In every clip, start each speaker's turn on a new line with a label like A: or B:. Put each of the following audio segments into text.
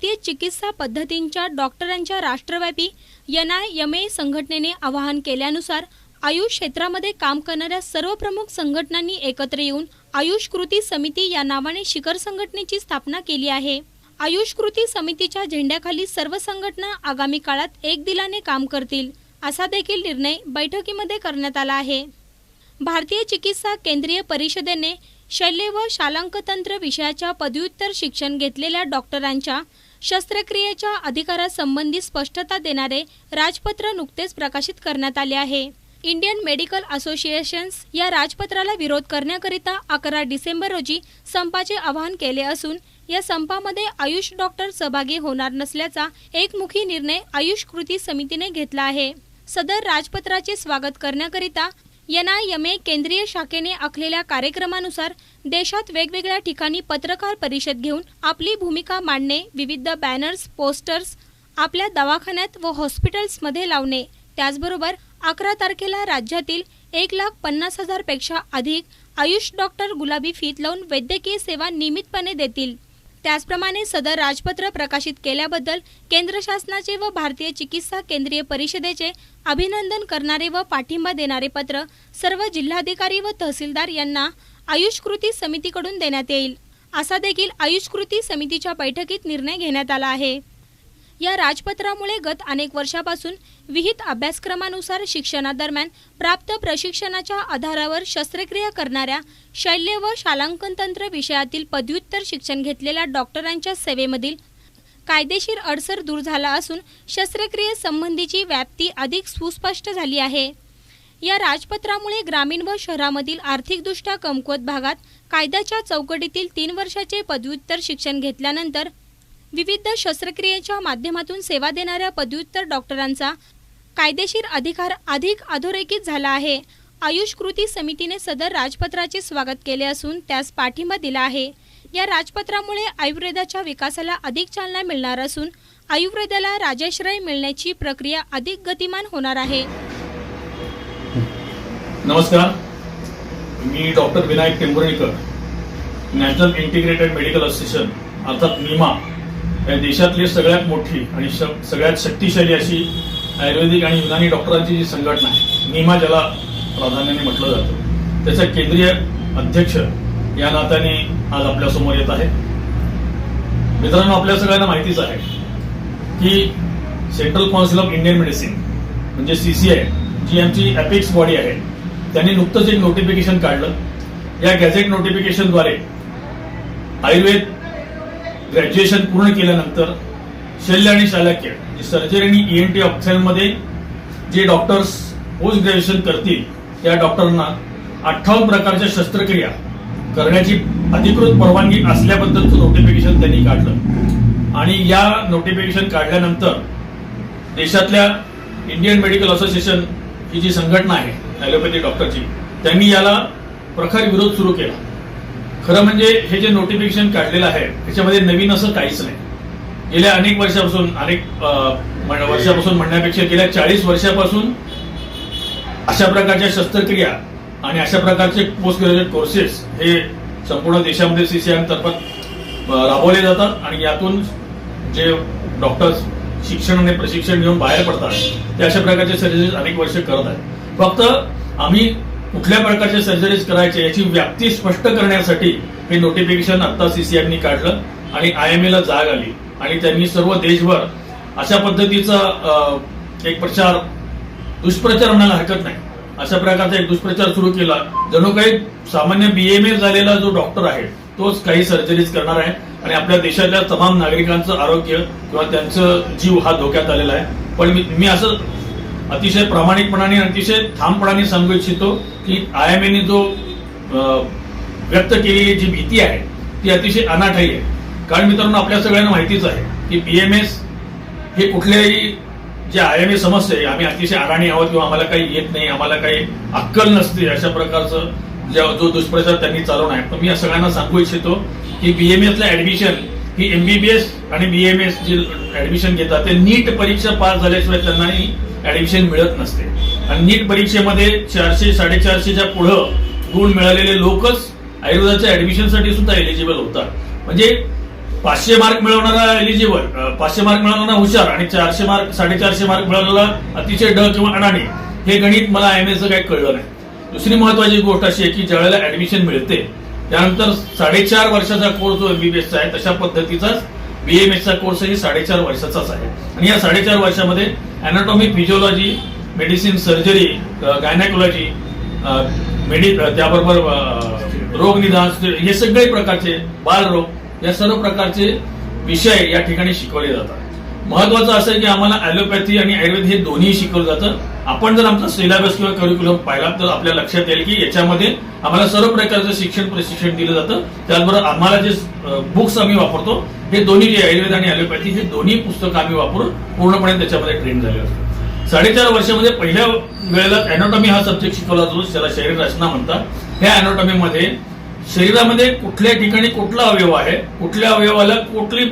A: भारतीय चिकित्सा पद्धतींच्या डॉक्टरांच्या राष्ट्रव्यापी एन आय एम ए संघटनेने आवाहन केल्यानुसार आयुष क्षेत्रामध्ये काम करणाऱ्या सर्व प्रमुख संघटनांनी एकत्र येऊन आयुष कृती समिती या नावाने शिखर संघटनेची स्थापना केली आहे. आयुष कृती समितीच्या झेंड्याखाली सर्व संघटना आगामी काळात एक दिलाने काम करतील असा देखील निर्णय बैठकीमध्ये करण्यात आला आहे. भारतीय चिकित्सा केंद्रीय परिषदेने शल्य व शालांकतंत्र विषयाच्या पदव्युत्तर शिक्षण घेतलेल्या डॉक्टरांच्या शस्त्रक्रियेच्या अधिकारासंबंधी स्पष्टता देणारे राजपत्र नुकतेच प्रकाशित करण्यात आले आहे. इंडियन मेडिकल असोसिएशन्स या राजपत्राला विरोध करण्याकरिता अकरा डिसेंबर रोजी संपाचे आवाहन केले असून या संपामध्ये आयुष डॉक्टर सहभागी होणार नसल्याचा एकमुखी निर्णय आयुष कृती समितीने घेतला आहे. सदर राजपत्राचे स्वागत करण्याकरिता एनआयएमए केंद्रीय शाखेने आखलेल्या कार्यक्रमानुसार देशात वेगवेगळ्या ठिकाणी पत्रकार परिषद घेऊन आपली भूमिका मांडणे विविध बॅनर्स पोस्टर्स आपल्या दवाखान्यात व हॉस्पिटल्समध्ये लावणे त्याचबरोबर अकरा तारखेला राज्यातील एक लाख पन्नास हजारपेक्षा अधिक आयुष डॉक्टर गुलाबी फीत लावून वैद्यकीय सेवा नियमितपणे देतील. त्याचप्रमाणे सदर राजपत्र प्रकाशित केल्याबद्दल केंद्र शासनाचे व भारतीय चिकित्सा केंद्रीय परिषदेचे अभिनंदन करणारे व पाठिंबा देणारे पत्र सर्व जिल्हाधिकारी व तहसीलदार यांना आयुष कृती समितीकडून देण्यात येईल. असा देखील आयुष कृती समितीच्या बैठकीत निर्णय घेण्यात आला आहे. या राजपत्रामुळे गत अनेक वर्षापासून विहित अभ्यासक्रमानुसार शिक्षणादरम्यान प्राप्त प्रशिक्षणाच्या आधारावर शस्त्रक्रिया करणाऱ्या शल्य व शालांकन तंत्र विषयातील पदव्युत्तर शिक्षण घेतलेल्या डॉक्टरांच्या सेवेमधील कायदेशीर अडसर दूर झाला असून शस्त्रक्रियेसंबंधीची व्याप्ती अधिक सुस्पष्ट झाली आहे. या राजपत्रामुळे ग्रामीण व शहरामधील आर्थिकदृष्ट्या कमकुवत भागात कायद्याच्या चौकटीतील तीन वर्षाचे पदव्युत्तर शिक्षण घेतल्यानंतर विविध शस्त्रक्रियेच्या माध्यमातून सेवा देणाऱ्या पदव्युत्तर डॉक्टरांचा कायदेशीर अधिकार अधिक अधोरेखित झाला आहे. आयुष कृती समितीने सदर राजपत्राचे स्वागत केले असून त्यास पाठिंबा दिला आहे. या राजपत्रामुळे आयुर्वेदाच्या विकासाला अधिक चालना मिळणार असून आयुर्वेदाला राजाश्रय मिळण्याची प्रक्रिया अधिक गतिमान होणार आहे.
B: नमस्कार. मी doctor Vinayak Tembhurnikar national integrated medical association अर्थात निमा देशातली सगळ्यात मोठी आणि श- सगळ्यात शक्तिशाली अशी आयुर्वेदिक आणि युनानी डॉक्टरांची जी संघटना आहे निमा ज्याला प्राधान्याने म्हटलं जातं त्याचा केंद्रीय अध्यक्ष या नात्याने आज आपल्यासमोर येत आहे मित्रांनो आपल्या सगळ्यांना माहितीच आहे की central council of Indian medicine म्हणजे सीसीआय जी आमची अपेक्स बॉडी आहे त्यांनी नुकतंच एक नोटिफिकेशन काढलं. या गॅझेट नोटिफिकेशनद्वारे आयुर्वेद ग्रॅज्युएशन पूर्ण केल्यानंतर शल्य आणि शालाक्य सर्जरी म्हणजे आणि ई एन टी ऑप्शनमध्ये जे डॉक्टर्स पोस्ट ग्रॅज्युएशन करतील त्या डॉक्टरांना अठ्ठावन्न प्रकारच्या शस्त्रक्रिया करण्याची अधिकृत परवानगी असल्याबद्दलचं नोटिफिकेशन त्यांनी काढलं. आणि या नोटिफिकेशन काढल्यानंतर देशातल्या इंडियन मेडिकल असोसिएशन ही जी संघटना आहे ॲलोपॅथी डॉक्टरची त्यांनी याला प्रखर विरोध सुरू केला. खरं म्हणजे हे जे नोटिफिकेशन काढलेलं आहे त्याच्यामध्ये नवीन असं काहीच नाही. गेल्या अनेक वर्षापासून अनेक वर्षापासून म्हणण्यापेक्षा गेल्या चाळीस वर्षापासून अशा प्रकारच्या शस्त्रक्रिया आणि अशा प्रकारचे पोस्ट ग्रॅज्युएट कोर्सेस हे संपूर्ण देशामध्ये सीसीआयतर्फत राबवले जातात आणि यातून जे डॉक्टर्स शिक्षण आणि प्रशिक्षण घेऊन बाहेर पडतात ते अशा प्रकारचे सर्जेस अनेक वर्ष करत आहेत. फक्त आम्ही कुठल्या प्रकारचे सर्जरीज करायचे याची व्याप्ती स्पष्ट करण्यासाठी हे नोटिफिकेशन आता सीसीआयनी काढलं आणि आय एम ला जाग आली. आणि त्यांनी सर्व देशभर अशा पद्धतीचा एक प्रचार दुष्प्रचार म्हणायला हरकत नाही. अशा प्रकारचा एक दुष्प्रचार सुरू केला. जणू काही सामान्य बीएमए झालेला जो डॉक्टर आहे तोच काही सर्जरीज करणार आहे. आणि आपल्या देशातल्या तमाम नागरिकांचं आरोग्य किंवा त्यांचं जीव हा धोक्यात आलेला आहे. पण मी मी असं अतिशय प्रामाणिकपणाने अतिशय ठामपणाने सांगू इच्छितो की आय एम एने जो व्यक्त केलेली जी भीती आहे ती अतिशय अनाठाई आहे. कारण मित्रांनो आपल्या सगळ्यांना माहितीच आहे की बी एम एस हे कुठल्याही जे आय एम ए समस्या आम्ही अतिशय आराणी आहोत किंवा आम्हाला काही येत नाही आम्हाला काही अक्कल नसते अशा प्रकारचं ज्या- जो दुष्प्रचार त्यांनी चालवला आहे. पण मी या सगळ्यांना सांगू इच्छितो की बी एम एसला ऍडमिशन ही एमबीबीएस आणि बी एम एस जे ऍडमिशन घेतात ते नीट परीक्षा पास झाल्याशिवाय त्यांनाही ऍडमिशन मिळत नसते. आणि नीट परीक्षेमध्ये चारशे साडेचारशेच्या पुढं गुण मिळालेले लोकच आयुर्वेदाच्या ऍडमिशनसाठी सुद्धा एलिजिबल होतात. म्हणजे पाचशे मार्क मिळवणारा एलिजिबल पाचशे मार्क मिळवणारा हुशार आणि चारशे मार्क साडेचारशे मार्क मिळवणारा अतिशय ड किंवा अडाणी हे गणित मला एम एचं काही कळलं नाही. दुसरी महत्वाची गोष्ट अशी आहे की ज्यावेळेला ऍडमिशन मिळते त्यानंतर साडेचार वर्षाचा कोर्स जो एमबीबीएसचा आहे तशा पद्धतीचाच बीएमएसचा कोर्सही साडेचार वर्षाचाच आहे. आणि या साडेचार वर्षामध्ये anatomy physiology medicine surgery gynaecology मेडि त्याबरोबर अ, रोगनिदान हे सगळे प्रकारचे बालरोग या सर्व प्रकारचे विषय या ठिकाणी शिकवले जातात. महत्वाचं असं आहे की आम्हाला ॲलोपॅथी आणि आयुर्वेद हे दोन्ही शिकवलं जातं. आपण जर आमचा सिलेबस किंवा करिक्युलम पाहिला तर आपल्या लक्षात येईल की याच्यामध्ये आम्हाला सर्व प्रकारचं शिक्षण प्रशिक्षण दिलं जातं. त्याचबरोबर आम्हाला जे बुक्स आम्ही वापरतो हे दोन्ही जे आयुर्वेद आणि ॲलोपॅथी हे दोन्ही पुस्तकं आम्ही वापरून पूर्णपणे त्याच्यामध्ये ट्रेन झाले असतो. साडेचार वर्षामध्ये पहिल्या वेळेला अॅनॉटॉमी हा सब्जेक्ट शिकवला जातो त्याला शरीर रचना म्हणतात. ह्या अॅनॉटॉमीमध्ये शरीरामध्ये कुठल्या ठिकाणी कुठला अवयव आहे कुठल्या अवयवाला कुठली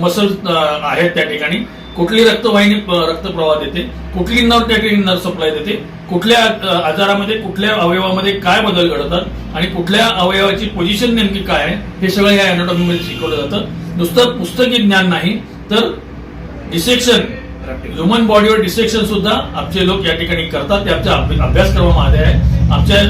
B: मसल आहेत त्या ठिकाणी कुठली रक्तवाहिनी रक्तप्रवाह देते कुठली नर्व त्या ठिकाणी नर्व सप्लाय देते कुठल्या आजारामध्ये कुठल्या अवयवामध्ये काय बदल घडतात आणि कुठल्या अवयवाची पोझिशन नेमकी काय आहे हे सगळं या अॅनॉटॉमीमध्ये शिकवलं जातं. नुसतं पुस्तकी ज्ञान नाही तर डिसेक्शन ह्युमन बॉडीवर डिसेक्शन सुद्धा आमचे लोक या ठिकाणी करतात ते आमच्या अभ्यासक्रमामध्ये आहे. आमच्या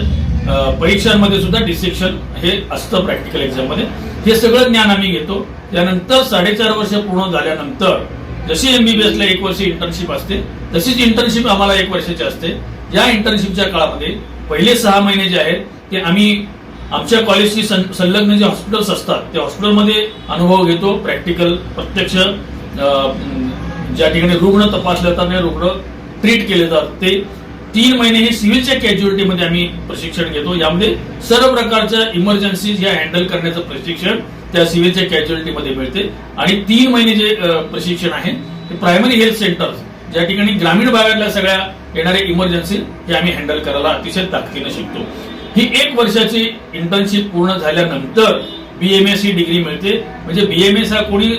B: परीक्षांमध्ये सुद्धा डिसेक्शन हे असतं प्रॅक्टिकल एक्झाममध्ये हे सगळं ज्ञान आम्ही घेतो. त्यानंतर साडेचार वर्ष पूर्ण झाल्यानंतर जशी एमबीबीएस ला एक वर्ष इंटर्नशिप असते तशीच इंटर्नशिप आम्हाला एक वर्षाची असते. या इंटर्नशिपच्या काळामध्ये पहिले सहा महिने जे आहेत ते आम्ही आमच्या कॉलेजशी संलग्न जे हॉस्पिटल्स असतात त्या हॉस्पिटलमध्ये अनुभव घेतो प्रॅक्टिकल प्रत्यक्ष ज्या ठिकाणी रुग्ण तपासले जातात रुग्ण ट्रीट केले जातात ते तीन महिने हे सिव्हिलच्या कॅज्युअलिटीमध्ये आम्ही प्रशिक्षण घेतो. यामध्ये सर्व प्रकारच्या इमर्जन्सीज ह्या हँडल करण्याचं प्रशिक्षण त्या सिव्हिलच्या कॅज्युअलिटीमध्ये मिळते. आणि तीन महिने जे प्रशिक्षण आहे ते प्रायमरी हेल्थ सेंटर्स ज्या ठिकाणी ग्रामीण भागातल्या सगळ्या येणाऱ्या इमर्जन्सी हे आम्ही हँडल करायला अतिशय ताकदीनं शिकतो. ही एक वर्षाची इंटर्नशिप पूर्ण झाल्यानंतर बीएमएस ही डिग्री मिळते. म्हणजे बीएमएस हा कोणी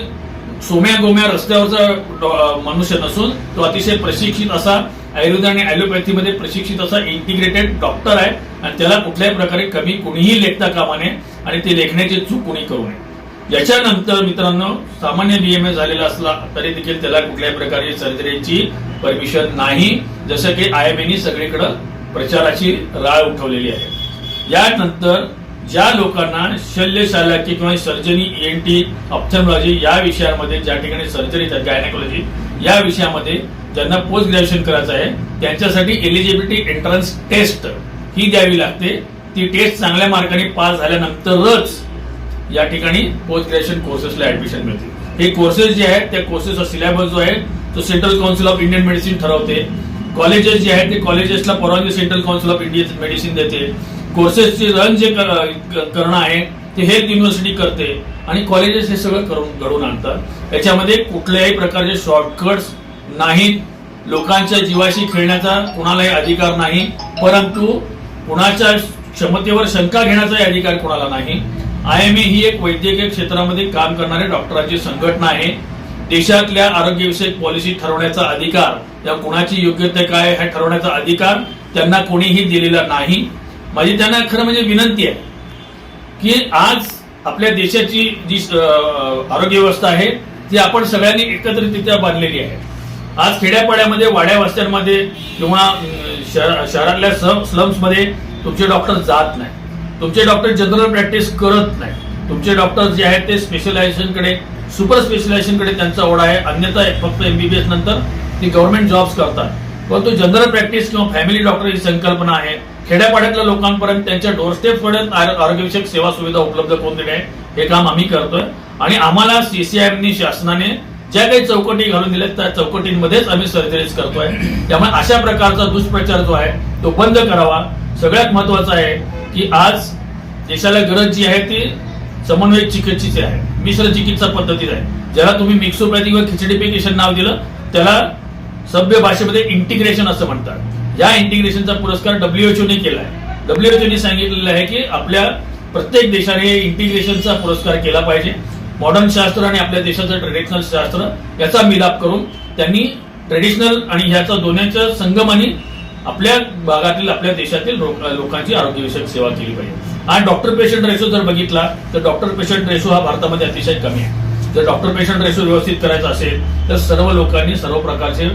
B: सोम्या गोम्या रस्त्यावरचा मनुष्य नसून तो अतिशय प्रशिक्षित असा आयुर्वेद आणि ॲलोपॅथीमध्ये प्रशिक्षित असा इंटिग्रेटेड डॉक्टर आहे आणि त्याला कुठल्याही प्रकारे कमी कुणीही लेखता कामा नये आणि ते लेखण्याची चूक कुणी करू नये. याच्यानंतर मित्रांनो सामान्य बीएमए झालेला असला तरी देखील त्याला कुठल्याही प्रकारची सर्जरीची परमिशन नाही. जसं की आय एम सगळीकडे प्रचाराची राळ उठवलेली आहे. यानंतर ज्या लोकांना शल्यशालाकी किंवा सर्जरी एन टी ऑप्थॉलॉजी या विषयामध्ये ज्या ठिकाणी सर्जरी गायनेकॉलॉजी या विषयामध्ये ज्यांना पोस्ट ग्रॅज्युएशन करायचं आहे त्यांच्यासाठी एलिजिबिलिटी एंट्रन्स टेस्ट ही द्यावी लागते. ती टेस्ट चांगल्या मार्काने पास झाल्यानंतरच या ठिकाणी पोस्ट ग्रॅज्युएशन कोर्सेसला ऍडमिशन मिळते हे कोर्सेस जे आहेत त्या कोर्सेसचा सिलेबस जो आहे तो central council of Indian medicine ठरवते. कॉलेजेस जे आहेत ते कॉलेजेसला परवानगी central council of Indian medicine देते. कोर्सेसचे रन जे करणं आहे ते हेल्थ युनिव्हर्सिटी करते. आणि कॉलेजेस हे सगळं करून घडवून आणतात. याच्यामध्ये कुठल्याही प्रकारचे शॉर्टकट्स नाहीत लोकांच्या जीवाशी खेळण्याचा कुणालाही अधिकार नाही परंतु कुणाच्या क्षमतेवर शंका घेण्याचाही अधिकार कुणाला नाही. आय एम ए ही एक वैद्यकीय क्षेत्रामध्ये काम करणाऱ्या डॉक्टरांची संघटना आहे. देशातल्या आरोग्यविषयक पॉलिसी ठरवण्याचा अधिकार या कुणाची योग्यता काय हे ठरवण्याचा अधिकार त्यांना कोणीही दिलेला नाही. माझी त्यांना खरं म्हणजे विनंती आहे की आज आपल्या देशाची जी आरोग्य व्यवस्था आहे ती आपण सगळ्यांनी एकत्रितरित्या बांधलेली आहे. आज खेड्यापाड्यामध्ये वाड्या वस्त्यांमध्ये किंवा अं, शहर- शहरातल्या स्लम्समध्ये तुमचे डॉक्टर जात नाही तुमचे डॉक्टर जनरल प्रॅक्टिस करत नाही तुमचे डॉक्टर जे आहेत ते स्पेशलायझेशनकडे सुपर स्पेशलायझेशनकडे त्यांचा ओढा आहे. अन्यथा फक्त एमबीबीएस नंतर ती गव्हर्नमेंट जॉब्स करतात. परंतु जनरल प्रॅक्टिस किंवा फॅमिली डॉक्टर ही संकल्पना आहे. खेड्यापाड्यातल्या लोकांपर्यंत त्यांच्या डोरस्टेपपर्यंत आरोग्यविषयक सेवा सुविधा उपलब्ध करून देणे हे काम आम्ही करतोय. आणि आम्हाला सीसीआयएमनी शासनाने ज्या काही चौकटी घालून दिल्या त्या चौकटींमध्येच आम्ही सर्जरीज करतोय. त्यामुळे अशा प्रकारचा दुष्प्रचार जो आहे तो बंद करावा. सगळ्यात महत्त्वाचा आहे की आज देशाला गरज जी आहे ती समन्वय चिकित्सेची आहे. मिश्र चिकित्सा पद्धतीत आहे. ज्याला तुम्ही मिक्सोपॅथी व खिचडीफिकेशन नाव दिलं त्याला सभ्य भाषेमध्ये इंटिग्रेशन असं म्हणतात. या इंटिग्रेशनचा पुरस्कार डब्ल्यूएचओने केला आहे डब्ल्यूएचओ ने सांगितलेलं आहे की आपल्या प्रत्येक देशाने इंटिग्रेशनचा पुरस्कार केला पाहिजे. मॉडर्न शास्त्र आणि आपल्या देशाचं ट्रेडिशनल शास्त्र याचा मिलाप करून त्यांनी ट्रेडिशनल आणि ह्याचा दोन्हीच्या संगमाने आपल्या भागातील आपल्या देशातील लोकांची आरोग्यविषयक सेवा केली पाहिजे. आणि डॉक्टर पेशंट रेशो जर बघितला तर डॉक्टर पेशंट रेशो हा भारतामध्ये अतिशय कमी आहे. जर डॉक्टर पेशंट रेशो व्यवस्थित करायचा असेल तर सर्व लोकांनी सर्व प्रकारचे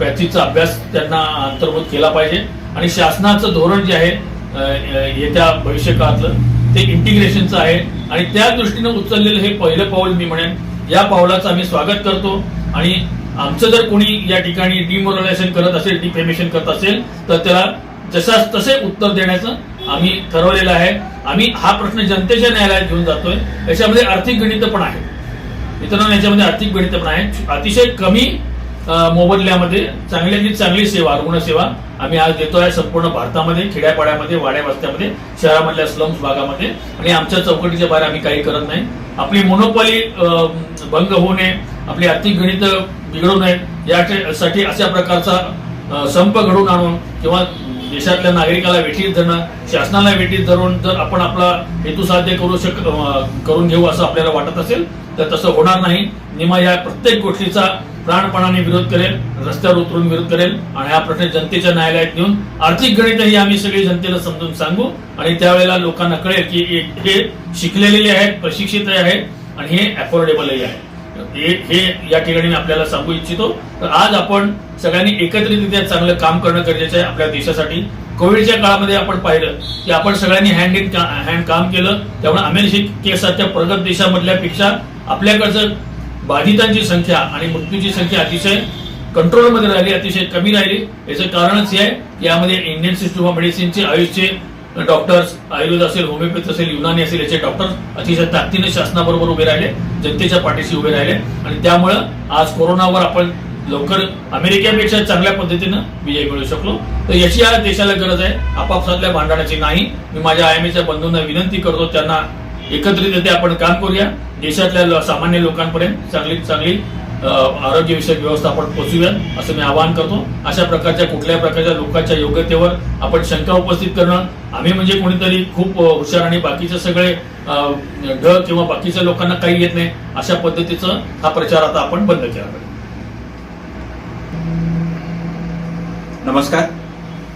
B: पॅथीचा अभ्यास त्यांना अंतर्भूत केला पाहिजे. आणि शासनाचं धोरण जे आहे येत्या भविष्य काळातलं ते इंटिग्रेशनचं आहे. आणि त्या दृष्टीनं उचललेलं हे पहिलं पाऊल मी म्हणेन. या पावलाचं आम्ही स्वागत करतो. आणि आमचं जर कोणी या ठिकाणी डिमोरलायझेशन करत असेल डिफेमेशन करत असेल तर त्याला जसा तसे उत्तर देण्याचं आम्ही ठरवलेलं आहे. आम्ही हा प्रश्न जनतेच्या न्यायालयात घेऊन जातोय. याच्यामध्ये आर्थिक गणित पण आहे मित्रांनो याच्यामध्ये आर्थिक गणित पण आहे अतिशय कमी मोबदल्यामध्ये चांगल्यातली चांगली सेवा रुग्णसेवा आम्ही आज देतोय संपूर्ण भारतामध्ये खेड्यापाड्यामध्ये वाड्या वस्त्यामध्ये शहरामधल्या स्लम्स भागामध्ये. आणि आमच्या चौकटीच्या बाहेर आम्ही काही करत नाही. आपली मोनोपॉली भंग होऊ नये आपली आर्थिक गणित बिघडू नये यासाठी अशा प्रकारचा संप घडवून आणून किंवा देशातल्या नागरिकाला वेठीत धरणं शासनाला वेठीत धरून जर आपण आपला हेतू साध्य करू शक करून घेऊ असं आपल्याला वाटत असेल तर तसं होणार नाही. निमा या प्रत्येक गोष्टीचा प्राणपणाने विरोध करेल रस्त्यावर उतरून विरोध करेल आणि हा प्रश्न जनतेच्या न्यायालयात नेऊन आर्थिक गणितही आम्ही सगळी जनतेला समजून सांगू आणि त्यावेळेला लोकांना कळेल की हे- हे शिकलेले आहेत प्रशिक्षितही आहेत आणि हे अफोर्डेबलही आहे हे हे या ठिकाणी मी आपल्याला सांगू इच्छितो. तर आज आपण सगळ्यांनी एकत्रितरित्या चांगलं काम करणं गरजेचं आहे आपल्या देशासाठी. कोविडच्या काळामध्ये आपण पाहिलं की आपण सगळ्यांनी हँड इन हँड काम केलं. त्यामुळे अमेरिकेसारख्या प्रगत देशामधल्यापेक्षा आपल्याकडचं बाधितांची संख्या आणि मृत्यूची संख्या अतिशय कंट्रोलमध्ये राहिली अतिशय कमी राहिली. याचं कारणच हे आहे की यामध्ये इंडियन सिस्टम ऑफ मेडिसिनचे आयुषचे डॉक्टर्स आयुर्वेद असेल होमिओपॅथी असेल युनानी असेल याचे डॉक्टर अतिशय ताकदीने शासनाबरोबर उभे राहिले जनतेच्या पाठीशी उभे राहिले. आणि त्यामुळं आज कोरोनावर आपण लवकर अमेरिकेपेक्षा चांगल्या पद्धतीनं विजय मिळू शकलो. तर याची या देशाला गरज आहे. आपापसातल्या भांडणाची नाही. मी माझ्या आय एम एच्या बंधूंना विनंती करतो त्यांना एकत्रितरित्या आपण काम करूया. देशातल्या सामान्य लोकांपर्यंत चांगली चांगली आरोग्यविषयक व्यवस्था आपण पोचूयात असं मी आवाहन करतो. अशा प्रकारच्या कुठल्या प्रकारच्या लोकांच्या योग्यतेवर आपण शंका उपस्थित करणं आम्ही म्हणजे कोणीतरी खूप हुशार आणि बाकीचे सगळे ढ किंवा बाकीच्या लोकांना काही येत नाही अशा पद्धतीचं हा प्रचार आता आपण बंद केला पाहिजे.
C: नमस्कार.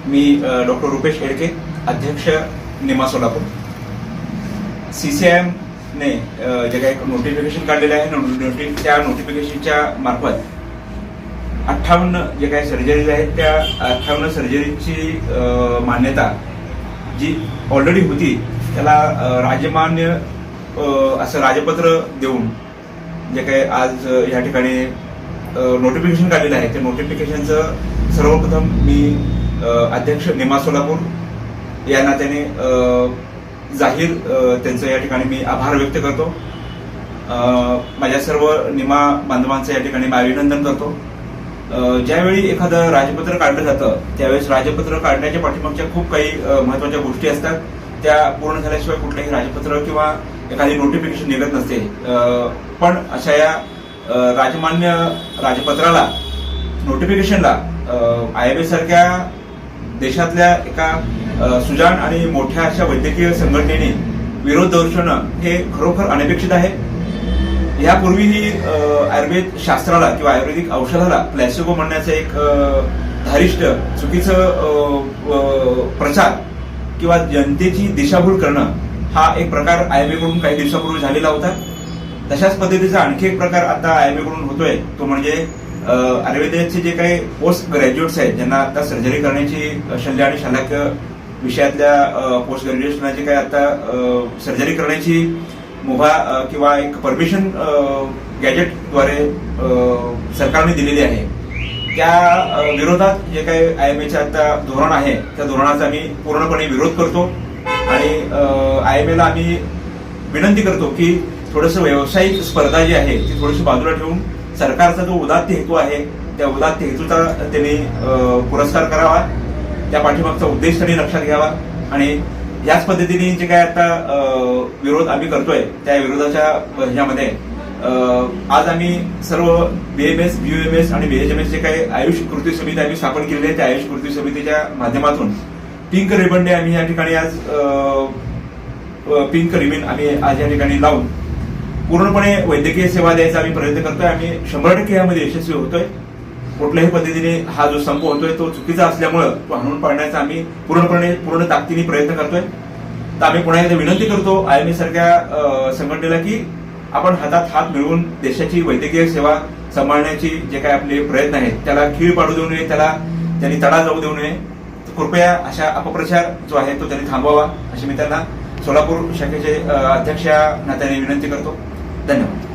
C: मी डॉक्टर रुपेश हेडके अध्यक्ष निमा सोलापूर. सी ने एमने जे काही नोटिफिकेशन काढलेलं आहे नो- त्या नोटिफिकेशनच्या मार्फत अठ्ठावन्न जे काही सर्जरीज आहेत त्या अठ्ठावन्न सर्जरीची मान्यता जी ऑलरेडी होती त्याला राजमान्य असं राजपत्र देऊन जे काही आज या ठिकाणी नोटिफिकेशन काढलेलं आहे त्या नोटिफिकेशनचं सर्वप्रथम मी अध्यक्ष निमा सोलापूर या नात्याने जाहीर त्यांचं या ठिकाणी मी आभार व्यक्त करतो. माझ्या सर्व निमा बांधवांचं या ठिकाणी मी अभिनंदन करतो. ज्यावेळी एखादं राजपत्र काढलं जातं त्यावेळेस राजपत्र काढण्याच्या पाठीमागच्या खूप काही महत्त्वाच्या गोष्टी असतात. त्या पूर्ण झाल्याशिवाय कुठलंही राजपत्र किंवा एखादी नोटिफिकेशन निघत नसते. पण अशा या राजमान्य राजपत्राला नोटिफिकेशनला आय एम सारख्या देशातल्या एका सुजान आणि मोठ्या अशा वैद्यकीय संघटनेने विरोध दर्शवणं हे खरोखर अनपेक्षित आहे. यापूर्वीही अ, आयुर्वेद शास्त्राला किंवा आयुर्वेदिक औषधाला प्लॅसिबो म्हणण्याचं एक धारिष्ट चुकीचं प्रचार किंवा जनतेची दिशाभूल करणं हा एक प्रकार आयएमए काही दिवसापूर्वी झालेला होता. तशाच पद्धतीचा आणखी एक प्रकार आता आयएमए कडून होतोय. तो म्हणजे आयुर्वेदाचे जे काही पोस्ट ग्रॅज्युएट्स आहेत ज्यांना आता सर्जरी करण्याची शल्य आणि शलाक्य विषयातल्या पोस्ट ग्रॅज्युएशनाची जे काही आता सर्जरी करण्याची मुभा किंवा एक परमिशन गॅजेटद्वारे सरकारने दिलेली आहे. त्या विरोधात जे काही आय एम एचं आता धोरण आहे त्या धोरणाचा आम्ही पूर्णपणे विरोध करतो. आणि आय एम एला आम्ही विनंती करतो की थोडंसं व्यावसायिक स्पर्धा जी आहे ती थोडीशी बाजूला ठेवून सरकारचा जो उदात्त हेतू आहे त्या उदात्त हेतूचा त्यांनी पुरस्कार करावा. त्या पाठीमागचा उद्देश त्यांनी लक्षात घ्यावा. आणि याच पद्धतीने जे काय आता विरोध आम्ही करतोय त्या विरोधाच्या ह्याच्यामध्ये आज आम्ही सर्व बीएमएस बीयूएमएस आणि बीएचएमएस जे काही आयुष कृती समिती आम्ही स्थापन केलेली आहे त्या आयुष कृती समितीच्या माध्यमातून पिंक रिबन डे आम्ही या ठिकाणी आज पिंक रिबिन आम्ही आज या ठिकाणी लावून पूर्णपणे वैद्यकीय सेवा द्यायचा आम्ही प्रयत्न करतोय. आम्ही शंभर टक्के यामध्ये यशस्वी होतोय. कुठल्याही पद्धतीने हा जो संप होतोय तो चुकीचा असल्यामुळं तो हाणून पाडण्याचा आम्ही पूर्णपणे पूर्ण ताकदीने प्रयत्न करतोय. तर आम्ही पुन्हा एकदा विनंती करतो आय एम सारख्या संघटनेला की आपण हातात हात मिळवून देशाची वैद्यकीय सेवा सांभाळण्याची जे काही आपले प्रयत्न आहेत त्याला खीळ पाडू देऊ नये त्याला त्यांनी तडा जाऊ देऊ नये. कृपया अशा अपप्रचार जो आहे तो त्यांनी थांबवावा. अशी मी त्यांना सोलापूर शाखेचे अध्यक्ष नात्याने विनंती करतो. धन्यवाद.